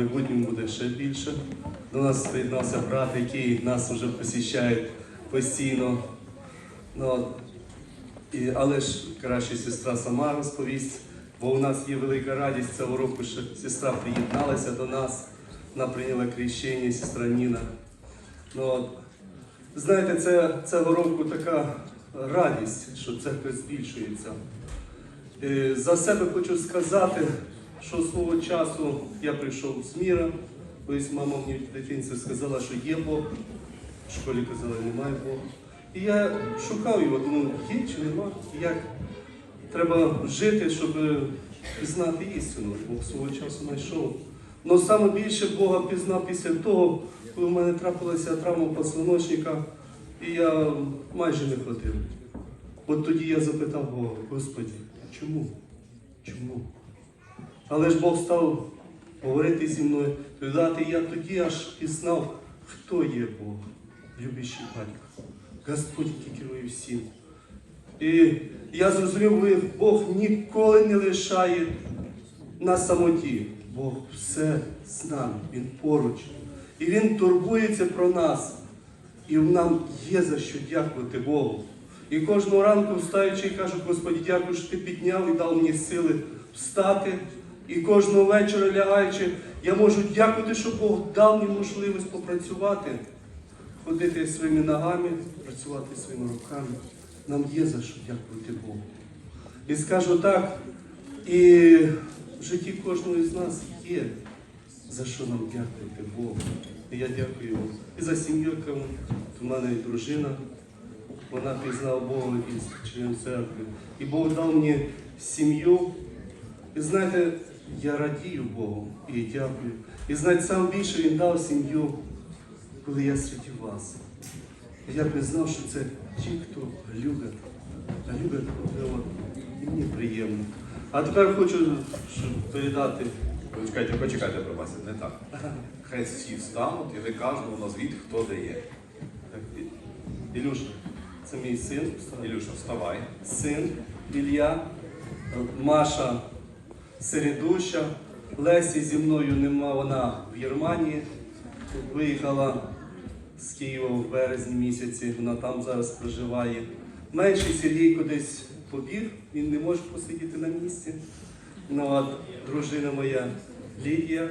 майбутньому буде ще більше. До нас приєднався брат, який нас вже посіщає постійно. Ну, і, але ж краще сестра сама розповість, бо у нас є велика радість цього року, що сестра приєдналася до нас, вона прийняла крещення, сестра Ніна. Ну, знаєте, це цього року така радість, що церква збільшується. Е, За себе хочу сказати, що свого часу я прийшов з міра. Колись мама мені в дитинстві сказала, що є Бог. В школі казали, немає Бога. І я шукав його, думав, є чи нема, як треба жити, щоб пізнати істину. Бог свого часу знайшов. Але саме більше Бога пізнав після того, коли в мене трапилася травма позвоночника, і я майже не ходив. От тоді я запитав Бога, Господі, чому? Чому? Але ж Бог став говорити зі мною, відповідати, я тоді аж пізнав, хто є Бог, любящий батько. Господь, який керує всім. І я зрозумів, Бог ніколи не лишає на самоті. Бог все з нами, Він поруч. І Він турбується про нас. І нам є за що дякувати Богу. І кожного ранку встаючи, кажу, Господи, дякую, що ти підняв і дав мені сили встати. І кожного вечора лягаючи, я можу дякувати, що Бог дав мені можливість попрацювати, ходити своїми ногами, працювати своїми руками. Нам є за що дякувати Богу. І скажу так, і в житті кожного із нас є за що нам дякувати Богу. І я дякую вам. І за сім'ю, яка в мене і дружина. Вона пізнала Бога із член церкви. І Бог дав мені сім'ю. І знаєте, я радію Богу і дякую. І знаєте, саме більше Він дав сім'ю, коли я серед вас. Я пізнав, що це ті, хто любить. А любить одного. І мені приємно. А тепер хочу передати. Почекайте, почекайте про вас, не так. Хай всі встануть і ви кожному назвіть, хто де є. Ілюша, це мій син. Ілюша, вставай. син Ілля, Маша Середуща, Лесі зі мною нема, вона в Германії. Виїхала з Києва в березні місяці, вона там зараз проживає. Менший Сергій кудись побіг, він не може посидіти на місці. Ну, а дружина моя Лідія,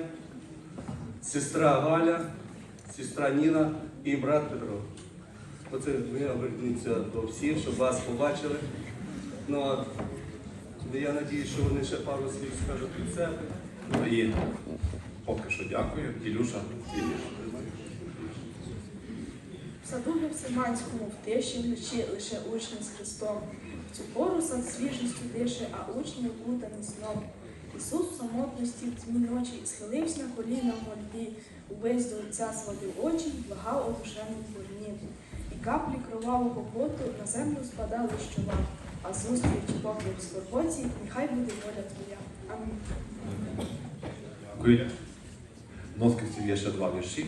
сестра Галя, сестра Ніна і брат Петро. Оце я вернуся до всіх, щоб вас побачили. Ну, а я надіюсь, що вони ще пару слів скажуть від себе. Ну і поки що дякую. Ілюша. В саду Гефсиманському в тиші вночі лише учні з Христом. В цю пору сад свіжістю дише, а учні окутані сном. Ісус в самотності в тьмі ночі схилився на коліна в мольбі, увесь до Отця сводив очі, благав у душевній бурні. І каплі кровавого поту на землю спадали чола, а зустріч поки в скорботі, нехай буде воля твоя. Амінь. Дякую. Носківців є ще два вірші.